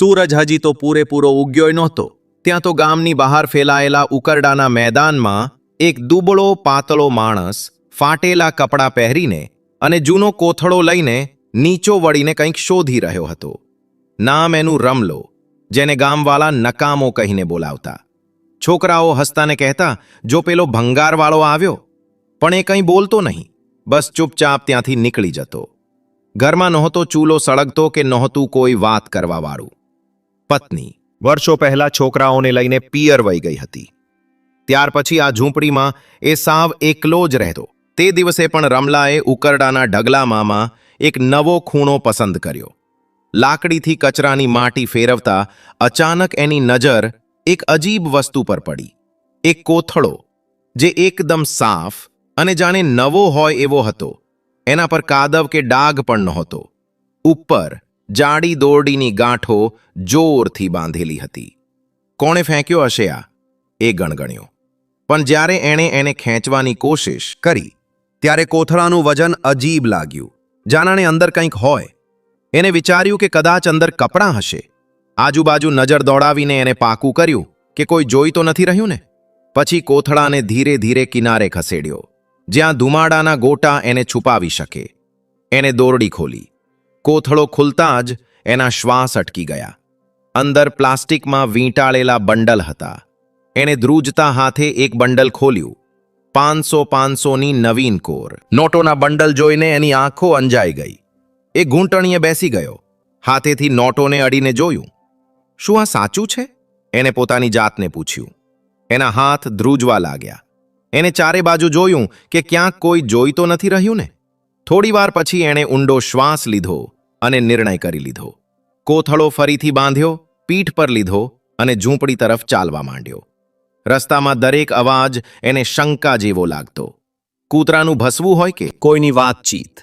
સૂરજ હજી તો પૂરેપૂરો ઉગ્યો નહોતો. ત્યાં તો ગામની બહાર ફેલાયેલા ઉકરડાના મેદાનમાં એક દુબળો, પાતળો માણસ ફાટેલા કપડાં પહેરીને અને જૂનો કોથળો લઈને નીચો વળીને કંઈક શોધી રહ્યો હતો. નામ એનું રમલો, જેને ગામવાળા નકામો કહીને બોલાવતા. છોકરાઓ હસતાને કહેતા, જો પેલો ભંગારવાળો આવ્યો? પણ એ કંઈ બોલતો નહીં. બસ ચૂપચાપ ત્યાંથી નીકળી જતો. ઘરમાં નહોતો ચૂલો સળગતો કે નહોતું કોઈ વાત કરવાવાળું. પત્ની. વર્ષો પહેલા છોકરાઓને લઈને પિયર વહી ગઈ હતી. ત્યાર પછી આ ઝૂંપડીમાં એ સાવ એકલો જ રહેતો. તે દિવસે પણ રમલાએ ઉકરડાના ઢગલામાં એક નવો ખૂણો પસંદ કર્યો. લાકડીથી કચરાની માટી ફેરવતા અચાનક એની નજર એક અજીબ વસ્તુ પર પડી. એક કોથળો, જે એકદમ સાફ અને જાણે નવો હોય એવો હતો. એના પર કાદવ કે ડાઘ પણ નહોતો. ઉપર જાડી દોરડીની ગાંઠો જોરથી બાંધેલી હતી. કોણે ફેંક્યો હશે આ? એ ગણગણ્યો. પણ જ્યારે એણે એને ખેંચવાની કોશિશ કરી, ત્યારે કોથળાનું વજન અજીબ લાગ્યું. જાણાણે અંદર કંઈક હોય. એને વિચાર્યું કે કદાચ અંદર કપડાં હશે. આજુબાજુ નજર દોડાવીને એને પાકું કર્યું કે કોઈ જોઈ તો નથી રહ્યું ને? પછી કોથળાને ધીરે ધીરે કિનારે ખસેડ્યો, જ્યાં ધુમાડાના ગોટા એને છુપાવી શકે. એને દોરડી ખોલી. કોથળો ખુલતા જ એના શ્વાસ અટકી ગયા. અંદર પ્લાસ્ટિકમાં વીંટાળેલા બંડલ હતા. એણે ધ્રુજતા હાથે એક બંડલ ખોલ્યું. પાંચસો પાંચસોની નવીન કોર. નોટોના બંડલ જોઈને એની આંખો અંજાઈ ગઈ. એ ઘૂંટણીએ બેસી ગયો. હાથેથી નોટોને અડીને જોયું. શું આ સાચું છે? એણે પોતાની જાતને પૂછ્યું. એના હાથ ધ્રુજવા લાગ્યા. એને ચારે બાજુ જોયું કે ક્યાંક કોઈ જોઈ તો નથી રહ્યું ને. થોડીવાર પછી એણે ઊંડો શ્વાસ લીધો અને નિર્ણય કરી લીધો. કોથળો ફરીથી બાંધ્યો, પીઠ પર લીધો અને ઝૂંપડી તરફ ચાલવા માંડ્યો. રસ્તામાં દરેક અવાજ એને શંકા જેવો લાગતો. કૂતરાનું ભસવું હોય કે? કોઈની વાતચીત.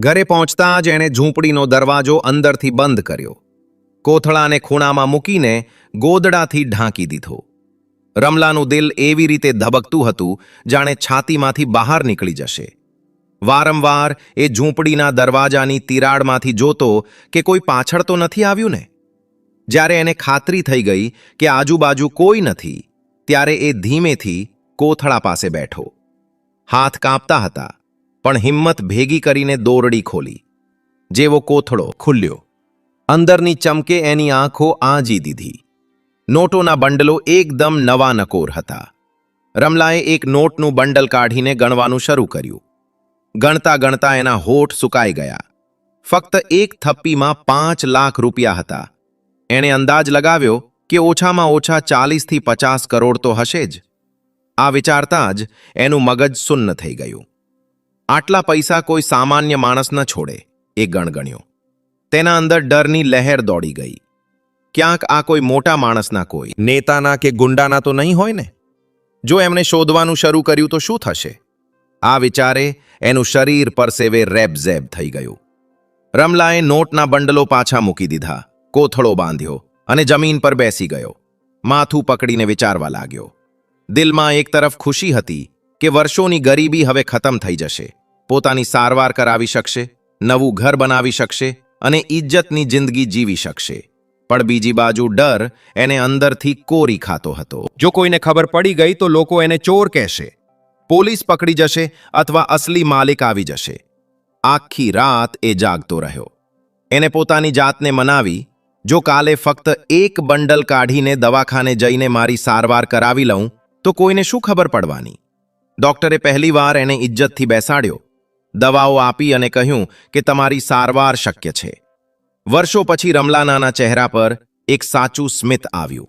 ઘરે પહોંચતા જ એણે ઝૂંપડીનો દરવાજો અંદરથી બંધ કર્યો. કોથળાને ખૂણામાં મૂકીને ગોદડાથી ઢાંકી દીધો. રમલાનું દિલ એવી રીતે ધબકતું હતું, જાણે છાતીમાંથી બહાર નીકળી જશે. વારંવાર એ ઝૂંપડીના દરવાજાની તિરાડમાંથી જોતો કે કોઈ પાછળ તો નથી આવ્યું ને? જ્યારે એને ખાતરી થઈ ગઈ કે આજુબાજુ કોઈ નથી, ત્યારે એ ધીમેથી કોથળા પાસે બેઠો. હાથ કાંપતા હતા, પણ હિંમત ભેગી કરીને દોરડી ખોલી. જેવો કોથળો ખુલ્યો. અંદરની ચમકે એની આંખો આંજી દીધી. નોટોના બંડલો એકદમ નવા નકોર હતા. રમલાએ એક નોટનું બંડલ કાઢીને ગણવાનું શરૂ કર્યું. ગણતા ગણતા એના હોઠ સુકાઈ ગયા. ફક્ત એક થપ્પીમાં પાંચ લાખ રૂપિયા હતા. એણે અંદાજ લગાવ્યો કે ઓછામાં ઓછા ચાલીસથી પચાસ કરોડ તો હશે જ. આ વિચારતા જ એનું મગજ સુન્ન થઈ ગયું. આટલા પૈસા કોઈ સામાન્ય માણસ ન છોડે, એ ગણગણ્યો. તેના અંદર ડરની લહેર દોડી ગઈ. ક્યાંક આ કોઈ મોટા માણસના કોઈ. નેતાના કે ગુંડાના તો નહીં હોય ને? જો એમણે શોધવાનું શરૂ કર્યું તો શું થશે? આ વિચારે એનું શરીર પરસેવે રેબઝેબ થઈ ગયું. રમલાએ નોટના બંડલો પાછા મૂકી દીધા, કોથળો બાંધ્યો અને જમીન પર બેસી ગયો. માથું પકડીને વિચારવા લાગ્યો. દિલમાં એક તરફ ખુશી હતી કે વર્ષોની ગરીબી હવે ખતમ થઈ જશે. પોતાની સારવાર કરાવી શકશે, નવું ઘર બનાવી શકશે અને ઇજ્જતની જિંદગી જીવી શકશે. પણ બીજી બાજુ ડર એને અંદરથી કોરી ખાતો હતો. જો કોઈને ખબર પડી ગઈ તો લોકો એને ચોર કહેશે. પોલીસ પકડી જશે અથવા અસલી માલિક આવી જશે. આખી રાત એ જાગતો રહ્યો. એને પોતાની જાતને મનાવી, જો કાલે ફક્ત એક બંડલ કાઢીને દવાખાને જઈને મારી સારવાર કરાવી લઉં, તો કોઈને શું ખબર પડવાની? ડોક્ટરે પહેલીવાર એને ઇજ્જતથી બેસાડ્યો. દવાઓ આપી અને કહ્યું કે તમારી સારવાર શક્ય છે. વર્ષો પછી રમલાનાના ચહેરા પર એક સાચું સ્મિત આવ્યું.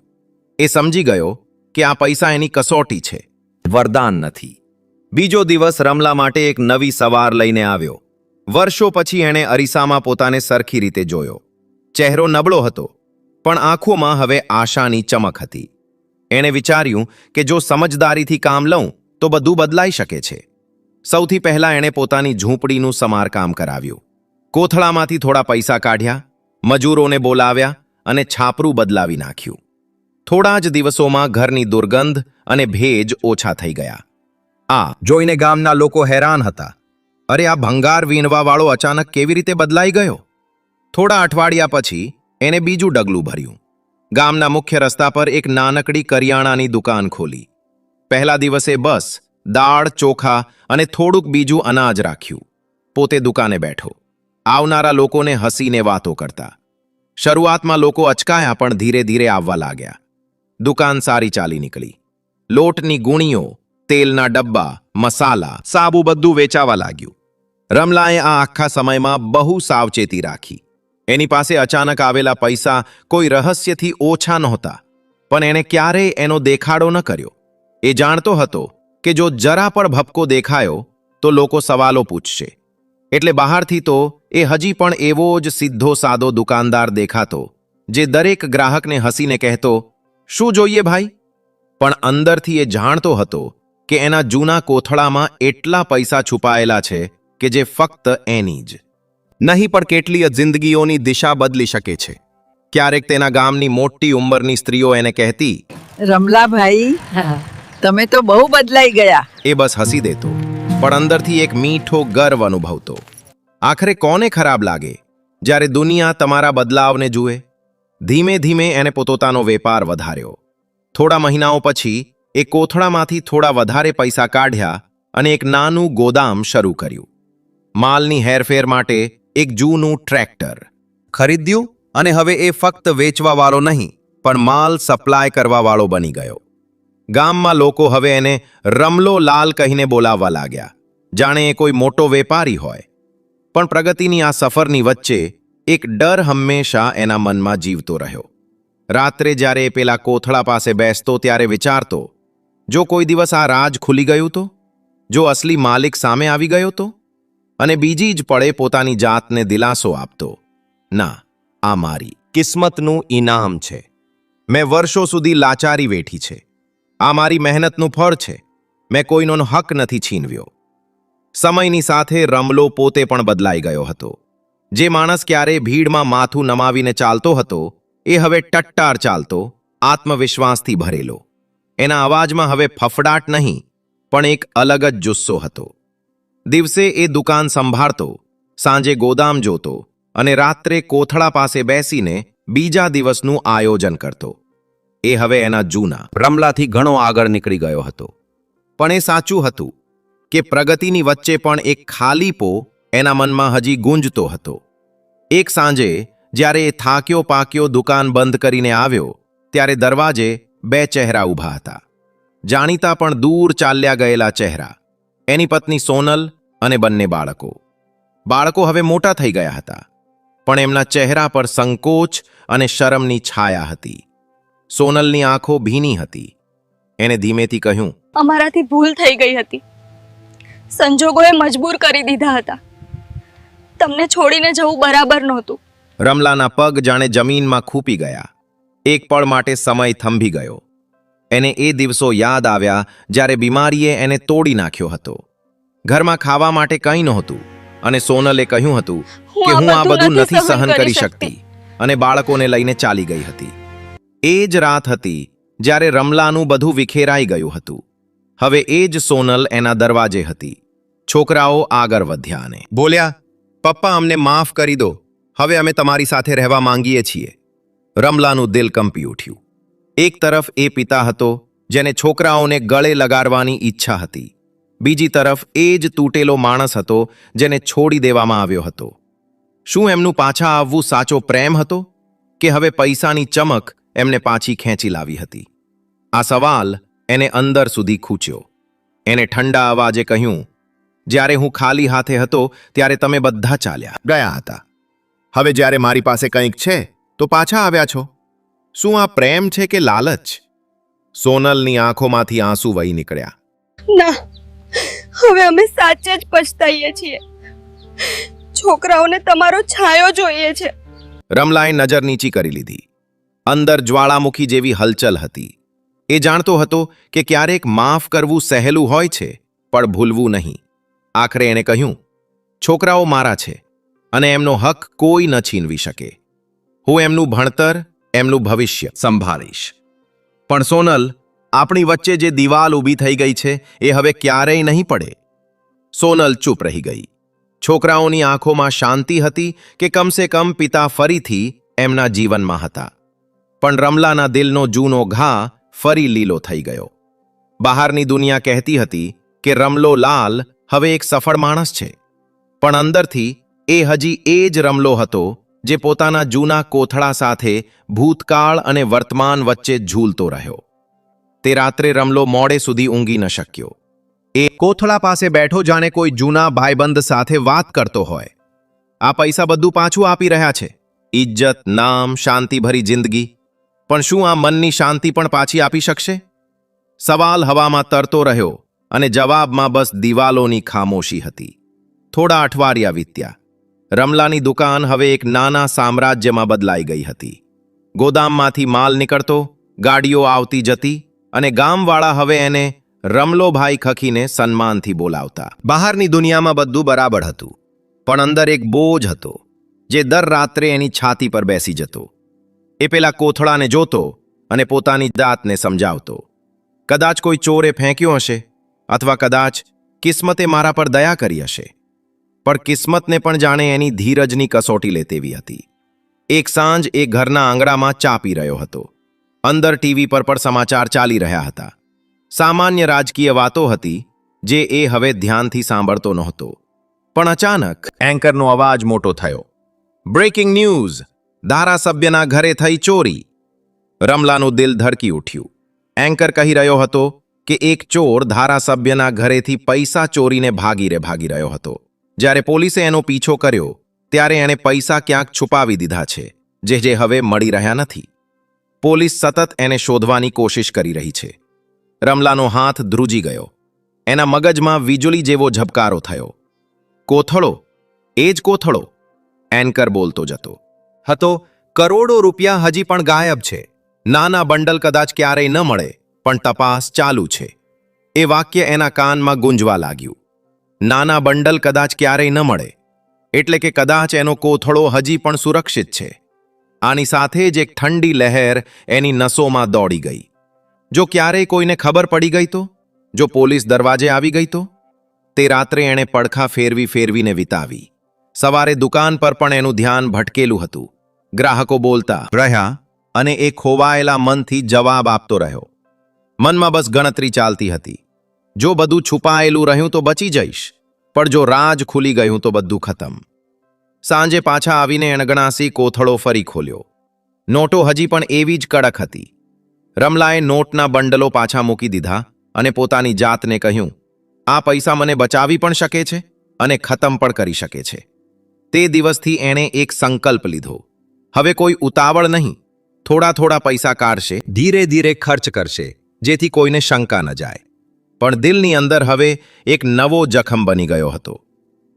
એ સમજી ગયો કે આ પૈસા એની કસોટી છે. વરદાન નથી. બીજો દિવસ રમલા માટે એક નવી સવાર લઈને આવ્યો. વર્ષો પછી એણે અરીસામાં પોતાને સરખી રીતે જોયો. ચહેરો નબળો હતો, પણ આંખોમાં હવે આશાની ચમક હતી. એણે વિચાર્યું કે જો સમજદારીથી કામ લઉં, તો બધું બદલાઈ શકે છે. સૌથી પહેલા એણે પોતાની ઝૂંપડીનું સમારકામ કરાવ્યું. કોથળામાંથી થોડા પૈસા કાઢ્યા, મજૂરોને બોલાવ્યા અને છાપરું બદલાવી નાખ્યું. થોડા જ દિવસોમાં ઘરની દુર્ગંધ અને ભેજ ઓછા થઈ ગયા. આ જોઈને ગામના લોકો હેરાન હતા. અરે આ ભંગાર વીણવાવાળો અચાનક કેવી રીતે બદલાઈ ગયો? થોડા અઠવાડિયા પછી એને બીજું ડગલું ભર્યું. ગામના મુખ્ય રસ્તા પર એક નાનકડી કરિયાણાની દુકાન ખોલી. પહેલા દિવસે બસ, દાળ, ચોખા અને થોડુંક બીજું અનાજ રાખ્યું. પોતે દુકાને બેઠો. આવનારા લોકોને હસીને વાતો કરતા. શરૂઆતમાં લોકો અચકાયા પણ ધીરે ધીરે આવવા લાગ્યા. દુકાન સારી ચાલી નીકળી. લોટની ગુણીઓ તેલના ડબ્બા, મસાલા, સાબુ બધું વેચાવા લાગ્યું. રમલાએ આ આખા સમયમાં બહુ સાવચેતી રાખી. એની પાસે અચાનક આવેલા પૈસા કોઈ રહસ્યથી ઓછા નહોતા, પણ એણે ક્યારેય એનો દેખાડો ન કર્યો. એ જાણતો હતો કે જો જરા પણ ભપકો દેખાયો, તો લોકો સવાલો પૂછશે. એટલે બહારથી તો એ હજી પણ એવો જ સીધો સાદો દુકાનદાર દેખાતો, જે દરેક ગ્રાહકને હસીને કહેતો, શું જોઈએ ભાઈ? પણ અંદરથી એ જાણતો હતો કે એના જૂના કોથળામાં એટલા પૈસા છુપાયેલા છે કે જે ફક્ત એની જ. નહીં પણ કેટલીય જિંદગીઓની દિશા બદલી શકે છે. ક્યારેક તેના ગામની મોટી ઉંમરની સ્ત્રીઓ એને કહેતી રમલાભાઈ તમે તો બહુ બદલાઈ ગયા. એ બસ હસી દેતો પણ અંદરથી એક મીઠો ગર્વ અનુભવતો. આખરે કોને ખરાબ લાગે? જ્યારે દુનિયા તમારા બદલાવને જુએ? ધીમે ધીમે એને પોતાનો વેપાર વધાર્યો. થોડા મહિનાઓ પછી એ કોથળામાંથી થોડા વધારે પૈસા કાઢ્યા અને એક નાનું ગોદામ શરૂ કર્યું. માલની હેરફેર માટે એક જૂનું ટ્રેક્ટર. ખરીદ્યું અને હવે એ ફક્ત વેચવાવાળો નહીં, પણ માલ સપ્લાય કરવાવાળો બની ગયો. ગામમાં લોકો હવે એને રમલો લાલ કહીને બોલાવવા લાગ્યા. જાણે એ કોઈ મોટો વેપારી હોય. પણ પ્રગતિની આ સફરની વચ્ચે એક ડર હંમેશા એના મનમાં જીવતો રહ્યો. રાત્રે જ્યારે એ પેલા કોથળા પાસે બેસતો ત્યારે વિચારતો જો કોઈ દિવસ આ રાજ ખુલી ગયું તો? જો અસલી માલિક સામે આવી ગયો તો? અને બીજી જ પળે પોતાની જાતને દિલાસો આપતો? ના, આ મારી કિસ્મતનું ઇનામ છે. મેં વર્ષો સુધી લાચારી વેઠી છે. આ મારી મહેનતનું ફળ છે. મેં કોઈનો હક નથી છીનવ્યો. સમયની સાથે રમલો પોતે પણ બદલાઈ ગયો હતો. જે માણસ ક્યારે ભીડમાં માથું નમાવીને ચાલતો હતો, એ હવે ટટ્ટાર ચાલતો, આત્મવિશ્વાસથી ભરેલો. એના અવાજમાં હવે ફફડાટ નહીં, પણ એક અલગ જ જુસ્સો હતો. દિવસે એ દુકાન સંભાળતો, સાંજે ગોદામ જોતો અને રાત્રે કોથળા પાસે બેસીને બીજા દિવસનું આયોજન કરતો. એ હવે એના જૂના, રમલાથી ઘણો આગળ નીકળી ગયો હતો. પણ એ સાચું હતું કે પ્રગતિની વચ્ચે પણ એક ખાલીપો એના મનમાં હજી ગુંજતો હતો. એક સાંજે જ્યારે એ થાક્યો પાક્યો દુકાન બંધ કરીને આવ્યો, ત્યારે દરવાજે બે ચહેરા ઊભા હતા. જાણીતા પણ દૂર ચાલ્યા ગયેલા ચહેરા એની પત્ની સોનલ અને બંને બાળકો. બાળકો હવે મોટા થઈ ગયા હતા પણ એમના ચહેરા પર સંકોચ અને શરમની છાયા હતી. સોનલની આંખો ભીની હતી. એને ધીમેથી કહ્યું અમારાથી ભૂલ થઈ ગઈ હતી. સંજોગોએ મજબૂર કરી દીધા હતા. તમને છોડીને જવું બરાબર નહોતું. રમલાના પગ જાણે જમીનમાં ખૂપી ગયા. એક પળ માટે સમય થંભી ગયો. એને એ દિવસો યાદ આવ્યા જ્યારે બીમારીએ એને તોડી નાખ્યો હતો. ઘરમાં ખાવા માટે કંઈ નહોતું અને સોનલે કહ્યું હતું કે હું આ બધું નથી સહન કરી શકતી. અને બાળકોને લઈને ચાલી ગઈ હતી. એ જ રાત હતી જ્યારે રમલાનું બધું વિખેરાઈ ગયું હતું. હવે એ જ સોનલ એના દરવાજે હતી. છોકરાઓ આગળ વધ્યા અને બોલ્યા પપ્પા અમને માફ કરી દો. હવે અમે તમારી સાથે રહેવા માંગીએ છીએ. રમલાનું દિલ કંપી ઉઠ્યું. એક તરફ એ પિતા હતો, જેને છોકરાઓને ગળે લગાડવાની ઈચ્છા હતી. બીજી તરફ એ જ તૂટેલો માણસ હતો, જેને છોડી દેવામાં આવ્યો હતો. શું એમનું પાછા આવવું સાચો પ્રેમ હતો? કે હવે પૈસાની ચમક એમને પાછી ખેંચી લાવી હતી? આ સવાલ એને અંદર સુધી ખૂચ્યો. એને ઠંડા અવાજે કહ્યું, જ્યારે હું ખાલી હાથે હતો, ત્યારે તમે બધા ચાલ્યા ગયા હતા. હવે જ્યારે મારી પાસે કંઈક છે તો પાછા આવ્યા છો? શું આ પ્રેમ છે કે લાલચ? સોનલની આંખોમાંથી આંસુ વહી નીકળ્યા. ના હવે અમે સાચે જ પછતાઈએ છીએ. છોકરાઓને તમારો છાયો જોઈએ છે. રમલાએ નજર નીચી કરી લીધી. અંદર જ્વાળામુખી જેવી હલચલ હતી. એ જાણતો હતો કે ક્યારેક માફ કરવું સહેલું હોય છે પણ ભૂલવું નહીં. આખરે એણે કહ્યું છોકરાઓ મારા છે અને એમનો હક કોઈ ન છીનવી શકે. હું એમનું ભણતર, એમનું ભવિષ્ય સંભાળીશ. પણ સોનલ, આપણી વચ્ચે જે દિવાલ ઊભી થઈ ગઈ છે, એ હવે ક્યારેય નહીં પડે. સોનલ ચૂપ રહી ગઈ. છોકરાઓની આંખોમાં શાંતિ હતી કે કમસે કમ પિતા ફરીથી એમના જીવનમાં હતા. પણ રમલાના દિલનો જૂનો ઘા ફરી લીલો થઈ ગયો. બહારની દુનિયા કહેતી હતી કે રમલો લાલ હવે એક સફળ માણસ છે. પણ અંદરથી એ હજી એ જ રમલો હતો જે પોતાના જૂના કોથળા સાથે ભૂતકાળ અને વર્તમાન વચ્ચે ઝૂલતો રહ્યો. તે રાત્રે રમલો મોડે સુધી ઊંઘી ન શક્યો. એ કોથળા પાસે બેઠો જાણે કોઈ જૂના ભાઈબંધ સાથે વાત કરતો હોય. આ પૈસા બધું પાછું આપી રહ્યા છે. ઇજ્જત નામ, શાંતિભરી જિંદગી. પણ શું આ મનની શાંતિ પણ પાછી આપી શકશે? સવાલ હવામાં તરતો રહ્યો અને જવાબમાં બસ દિવાલોની ખામોશી હતી. થોડા અઠવાડિયા વીત્યા. રમલાની દુકાન હવે એક નાના સામ્રાજ્યમાં બદલાઈ ગઈ હતી. ગોદામમાંથી માલ નીકળતો, ગાડીઓ આવતી જતી અને ગામવાળા હવે એને રમલોભાઈ ખખીને સન્માનથી બોલાવતા. બહારની દુનિયામાં બધું બરાબર હતું, પણ અંદર એક બોજ હતો, જે દર રાત્રે એની છાતી પર બેસી જતો. એ પેલા કોથળાને જોતો અને પોતાની દાંતને સમજાવતો. કદાચ કોઈ ચોરે ફેંક્યો હશે, અથવા કદાચ કિસ્મતે મારા પર દયા કરી હશે. પણ કિસ્મતને પણ જાણે એની ધીરજની કસોટી લે તેવી હતી. એક સાંજ એ ઘરના આંગણામાં ચા પી રહ્યો હતો. અંદર ટીવી પર પણ સમાચાર ચાલી રહ્યા હતા. સામાન્ય રાજકીય વાતો હતી, જે એ હવે ધ્યાનથી સાંભળતો નહોતો. પણ અચાનક એન્કરનો અવાજ મોટો થયો. બ્રેકિંગ ન્યૂઝ ધારાસભ્યના ઘરે થઈ ચોરી. રમલાનું દિલ ધડકી ઉઠ્યું. એન્કર કહી રહ્યો હતો કે એક ચોર ધારાસભ્યના ઘરેથી પૈસા ચોરીને ભાગી રે ભાગી રહ્યો હતો. જ્યારે પોલીસે એનો પીછો કર્યો, ત્યારે એણે પૈસા ક્યાંક છુપાવી દીધા છે, જે જે હવે મળી રહ્યા નથી. પોલીસ સતત એને શોધવાની કોશિશ કરી રહી છે. રમલાનો હાથ ધ્રુજી ગયો. એના મગજમાં વીજળી જેવો ઝબકારો થયો. કોથળો, એ જ કોથળો, એન્કર બોલતો જતો. હતો, કરોડો રૂપિયા હજી પણ ગાયબ છે. નાના બંડલ કદાચ ક્યારેય ન મળે, પણ તપાસ ચાલુ છે. એ વાક્ય એના કાનમાં ગુંજવા લાગ્યું. નાના બંડલ કદાચ ક્યારેય ન મળે, એટલે કે કદાચ એનો કોથળો હજી પણ સુરક્ષિત છે. આની સાથે જ એક ઠંડી લહેર એની નસોમાં દોડી ગઈ. જો ક્યારેય કોઈને ખબર પડી ગઈ તો? જો પોલીસ દરવાજે આવી ગઈ તો? તે રાત્રે એણે પડખા ફેરવી ફેરવીને વિતાવી. સવારે દુકાન પર પણ એનું ધ્યાન ભટકેલું હતું. ગ્રાહકો બોલતા, રહ્યા, અને એ ખોવાયેલા મનથી જવાબ આપતો રહ્યો. મનમાં બસ ગણતરી ચાલતી હતી. જો બધું છુપાયેલું રહ્યું તો બચી જઈશ, પણ જો રાજ ખુલી ગયું તો બધું ખતમ. સાંજે પાછા આવીને અણગણાસી કોથળો ફરી ખોલ્યો. નોટો હજી પણ એવી જ કડક હતી. રમલાએ નોટના બંડલો પાછા મૂકી દીધા અને પોતાની જાતને કહ્યું, આ પૈસા મને બચાવી પણ શકે છે અને ખતમ પણ કરી શકે છે. તે દિવસથી એણે એક સંકલ્પ લીધો. હવે કોઈ ઉતાવળ નહીં. થોડા થોડા પૈસા કાઢશે, ધીરે ધીરે ખર્ચ કરશે, જેથી કોઈને શંકા ન જાય. પણ દિલની અંદર હવે એક નવો જખમ બની ગયો હતો.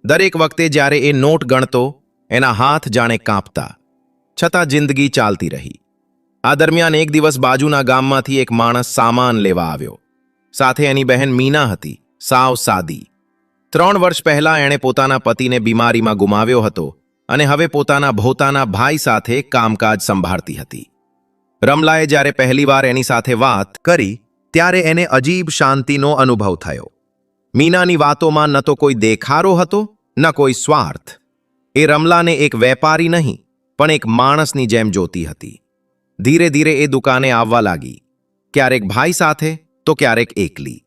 દરેક વખતે જ્યારે એ નોટ ગણતો, એના હાથ જાણે કાંપતા, છતાં જિંદગી ચાલતી રહી. આ દરમિયાન એક દિવસ બાજુના ગામમાંથી એક માણસ સામાન લેવા આવ્યો. સાથે એની બહેન મીના હતી, સાવ સાદી. ત્રણ વર્ષ પહેલા એણે પોતાના પતિને બીમારીમાં ગુમાવ્યો હતો અને હવે પોતાના ભોતાના ભાઈ સાથે કામકાજ સંભાળતી હતી. રમલાએ જ્યારે પહેલીવાર એની સાથે વાત કરી ત્યારે એને અજીબ શાંતિનો અનુભવ થયો. મીનાની વાતોમાં ન તો કોઈ દેખારો હતો, ન કોઈ સ્વાર્થ. એ રમલાને એક વેપારી નહીં, પણ એક માણસની જેમ જોતી હતી. ધીરે ધીરે એ દુકાને આવવા લાગી. ક્યારેક ભાઈ સાથે, તો ક્યારેક એકલી.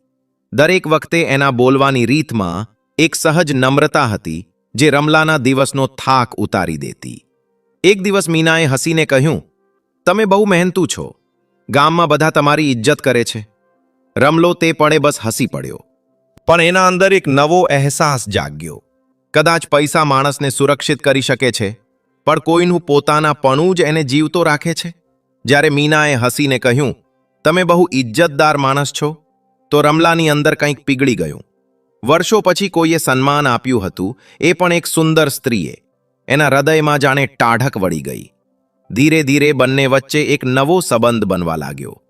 દરેક વખતે એના બોલવાની રીતમાં એક સહજ નમ્રતા હતી, જે રમલાના દિવસનો થાક ઉતારી દેતી. એક દિવસ મીનાએ હસીને કહ્યું, તમે બહુ મહેનતુ છો. ગામમાં બધા તમારી ઇજ્જત કરે છે. રમલો તે પણે બસ હસી પડ્યો. પણ એના અંદર એક નવો અહેસાસ જાગ્યો. કદાચ પૈસા માણસને સુરક્ષિત કરી શકે છે, પણ કોઈનું પોતાના પણું જ એને જીવતો રાખે છે? જ્યારે મીનાએ હસીને કહ્યું, તમે બહુ ઇજ્જતદાર માણસ છો, તો રમલાની અંદર કંઈક પીગળી ગયું. વર્ષો પછી કોઈએ સન્માન આપ્યું હતું, એ પણ એક સુંદર સ્ત્રીએ. એના હૃદયમાં જાણે ટાઢક વળી ગઈ. ધીરે ધીરે બંને વચ્ચે એક નવો સંબંધ બનવા લાગ્યો.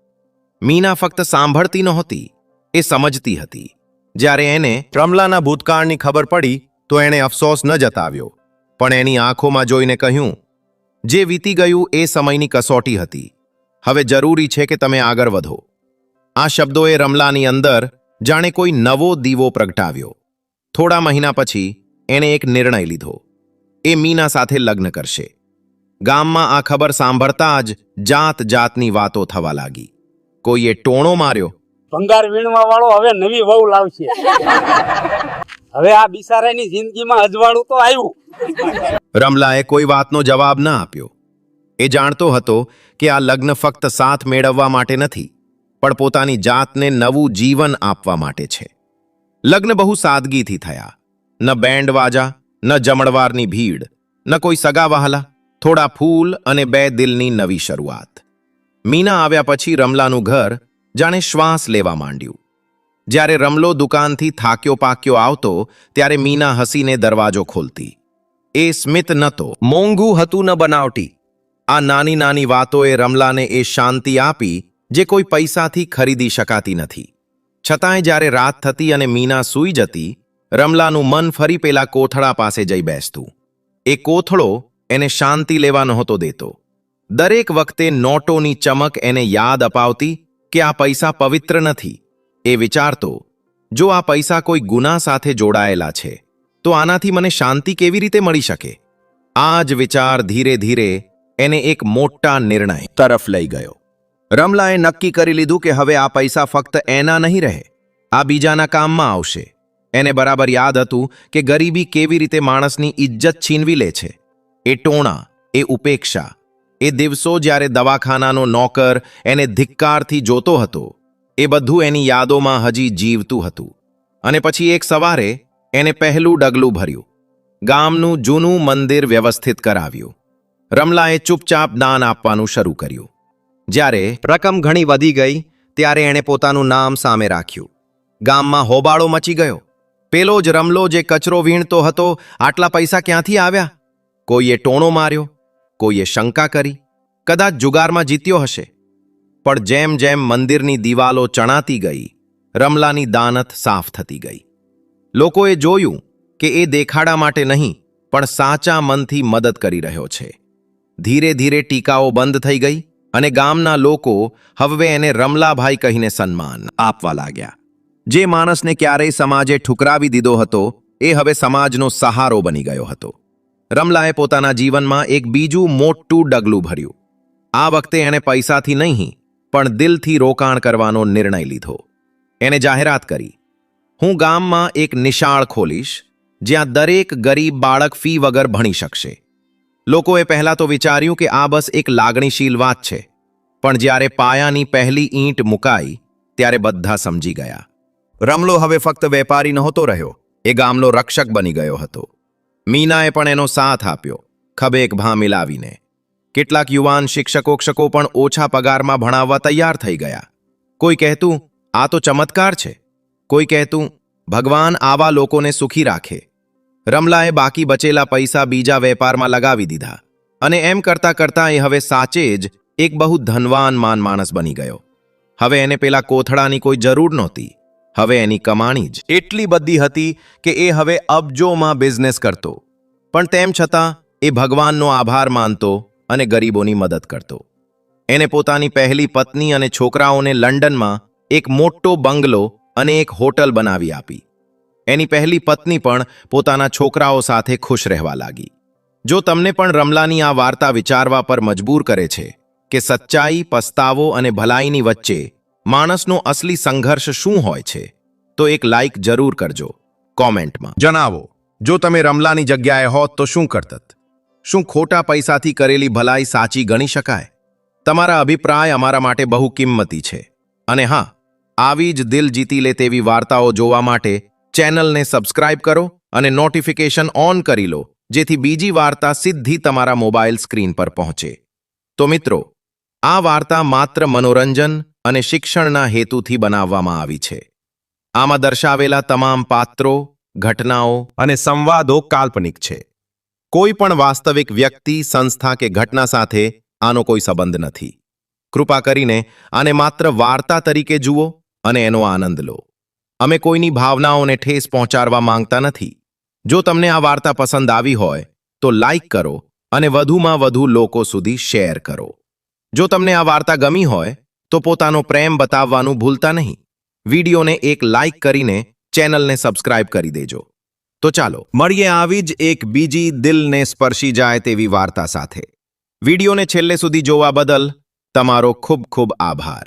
મીના ફક્ત સાંભળતી નહોતી, એ સમજતી હતી. જ્યારે એને રમલાના ભૂતકાળની ખબર પડી, તો એણે અફસોસ ન જતાવ્યો. પણ એની આંખોમાં જોઈને કહ્યું, જે વીતી ગયું એ સમયની કસોટી હતી. હવે જરૂરી છે કે તમે આગળ વધો. આ શબ્દોએ રમલાની અંદર જાણે કોઈ નવો દીવો પ્રગટાવ્યો. થોડા મહિના પછી એણે એક નિર્ણય લીધો. એ મીના સાથે લગ્ન કરશે. ગામમાં આ ખબર સાંભળતા જ જાત જાતની વાતો થવા લાગી. કોઈએ ટોણો માર્યો. ભંગાર વીણવા વાળો હવે નવી વહુ લાવશે. હવે આ બિસારાની જિંદગીમાં અજવાળું તો આવ્યું. રમલાએ કોઈ વાતનો જવાબ ન આપ્યો. એ જાણતો હતો કે આ લગ્ન ફક્ત સાથ મેળવવા માટે નથી પણ પોતાની જાતને નવું જીવન આપવા માટે છે. લગ્ન બહુ સાદગીથી થયા. ન બેન્ડ વાજા ન જમણવારની ભીડ ન કોઈ સગા વહાલા થોડા ફૂલ અને બે દિલની નવી શરૂઆત. મીના આવ્યા પછી રમલાનું ઘર જાણે શ્વાસ લેવા માંડ્યું. જ્યારે રમલો દુકાનથી થાક્યો પાક્યો આવતો ત્યારે મીના હસીને દરવાજો ખોલતી. એ સ્મિત નતો. મોંઘું હતું ન બનાવટી. આ નાની નાની વાતોએ રમલાને એ શાંતિ આપી જે કોઈ પૈસાથી ખરીદી શકાતી નથી. છતાંય જ્યારે રાત થતી અને મીના સૂઈ જતી રમલાનું મન ફરી પેલા કોથળા પાસે જઈ બેસતું. એ કોથળો એને શાંતિ લેવા નહોતો દેતો. દરેક વખતે નોટોની ચમક એને યાદ અપાવતી કે આ પૈસા પવિત્ર નથી. એ વિચારતો, જો આ પૈસા કોઈ ગુના સાથે જોડાયેલા છે, તો આનાથી મને શાંતિ કેવી રીતે મળી શકે? આ જ વિચાર ધીરે ધીરે એને એક મોટા નિર્ણય તરફ લઈ ગયો. રમલાએ નક્કી કરી લીધું કે હવે આ પૈસા ફક્ત એના નહીં રહે, આ બીજાના કામમાં આવશે. એને બરાબર યાદ હતું કે ગરીબી કેવી રીતે માણસની ઇજ્જત છીનવી લે છે. એ ટોણા, એ ઉપેક્ષા એ દિવસો જ્યારે દવાખાનાનો નોકર એને ધિક્કારથી જોતો હતો, એ બધું એની યાદોમાં હજી જીવતું હતું. અને પછી એક સવારે એને પહેલું ડગલું ભર્યું. ગામનું જૂનું મંદિર વ્યવસ્થિત કરાવ્યું. રમલાએ ચૂપચાપ દાન આપવાનું શરૂ કર્યું. જ્યારે રકમ ઘણી વધી ગઈ, ત્યારે એણે પોતાનું નામ સામે રાખ્યું. ગામમાં હોબાળો મચી ગયો. પેલો જ રમલો જે કચરો વીણતો હતો, આટલા પૈસા ક્યાંથી આવ્યા? કોઈએ ટોણો માર્યો? કોઈએ શંકા કરી, કદાચ જુગારમાં જીત્યો હશે. પણ જેમ જેમ મંદિરની દિવાલો ચણાતી ગઈ, રમલાની દાનત સાફ થતી ગઈ. લોકોએ જોયું કે એ દેખાડા માટે નહીં, પણ સાચા મનથી મદદ કરી રહ્યો છે. ધીરે ધીરે ટીકાઓ બંધ થઈ ગઈ અને ગામના લોકો હવે એને રમલાભાઈ કહીને સન્માન આપવા લાગ્યા. જે માણસને ક્યારેય સમાજે ઠુકરાવી દીધો હતો, એ હવે સમાજનો સહારો બની ગયો હતો. રમલાએ પોતાના જીવનમાં એક બીજું મોટું ડગલું ભર્યું. આ વખતે એણે પૈસાથી નહીં, પણ દિલથી રોકાણ કરવાનો નિર્ણય લીધો. એણે જાહેરાત કરી, હું ગામમાં એક નિશાળ ખોલીશ, જ્યાં દરેક ગરીબ બાળક ફી વગર ભણી શકશે. લોકોએ પહેલાં તો વિચાર્યું કે આ બસ એક લાગણીશીલ વાત છે, પણ જ્યારે પાયાની પહેલી ઈંટ મુકાઈ, ત્યારે બધા સમજી ગયા. રમલો હવે ફક્ત વેપારી નહોતો રહ્યો, એ ગામનો રક્ષક બની ગયો હતો. મીનાએ પણ એનો સાથ આપ્યો ખભેક ભા મિલાવીને. કેટલાક યુવાન શિક્ષકો ક્ષકો પણ ઓછા પગારમાં ભણાવવા તૈયાર થઈ ગયા. કોઈ કહેતું, આ તો ચમત્કાર છે. કોઈ કહેતું, ભગવાન આવા લોકોને સુખી રાખે. રમલાએ બાકી બચેલા પૈસા બીજા વેપારમાં લગાવી દીધા અને એમ કરતા કરતા એ હવે સાચે જ એક બહુ ધનવાન માન માણસ બની ગયો. હવે એને પેલા કોથળાની કોઈ જરૂર નહોતી. હવે એની કમાણી જ એટલી બધી હતી કે એ હવે અબજોમાં બિઝનેસ કરતો. પણ તેમ છતાં, એ ભગવાનનો આભાર માનતો અને ગરીબોની મદદ કરતો. એને પોતાની પહેલી પત્ની અને છોકરાઓને લંડનમાં એક મોટો બંગલો અને એક હોટલ બનાવી આપી. એની પહેલી પત્ની પણ પોતાના છોકરાઓ સાથે ખુશ રહેવા લાગી. જો તમને પણ રમલાની આ વાર્તા વિચારવા પર મજબૂર કરે છે કે સચ્ચાઈ, પસ્તાવો અને ભલાઈની વચ્ચે માણસનો અસલી સંઘર્ષ શું હોય છે, તો એક લાઇક જરૂર કરજો કોમેન્ટમાં. જણાવો, જો તમે રમલાની જગ્યાએ હોત તો શું કરતત? શું ખોટા પૈસાથી કરેલી ભલાઈ સાચી ગણી શકાય? તમારા અભિપ્રાય અમારા માટે બહુ કિંમતી છે. અને હા, આવી જ દિલ જીતી લે તેવી વાર્તાઓ જોવા માટે ચેનલને સબસ્ક્રાઇબ કરો અને નોટિફિકેશન ઓન કરી લો, જેથી બીજી વાર્તા સીધી તમારા મોબાઈલ સ્ક્રીન પર પહોંચે. તો મિત્રો, આ વાર્તા માત્ર મનોરંજન અને શિક્ષણના હેતુથી બનાવવામાં આવી છે. આમાં દર્શાવેલા તમામ પાત્રો, ઘટનાઓ અને સંવાદો કાલ્પનિક છે. કોઈ પણ વાસ્તવિક વ્યક્તિ, સંસ્થા કે ઘટના સાથે આનો કોઈ સંબંધ નથી. કૃપા કરીને આને માત્ર વાર્તા તરીકે જુઓ અને એનો આનંદ લો. અમે કોઈની ભાવનાઓને ઠેસ પહોંચાડવા માંગતા નથી. જો તમને આ વાર્તા પસંદ આવી હોય, તો લાઇક કરો અને વધુમાં વધુ લોકો સુધી શેર કરો. જો તમને આ વાર્તા ગમી હોય તો પોતાનો પ્રેમ બતાવવાનું ભૂલતા નહીં. વિડીયોને એક લાઇક કરીને ચેનલને સબસ્ક્રાઇબ કરી દેજો. તો ચાલો, મળીએ આવી જ એક બીજી દિલને સ્પર્શી જાય તેવી વાર્તા સાથે. વિડીયોને છેલ્લે સુધી જોવા બદલ તમારો ખૂબ ખૂબ આભાર.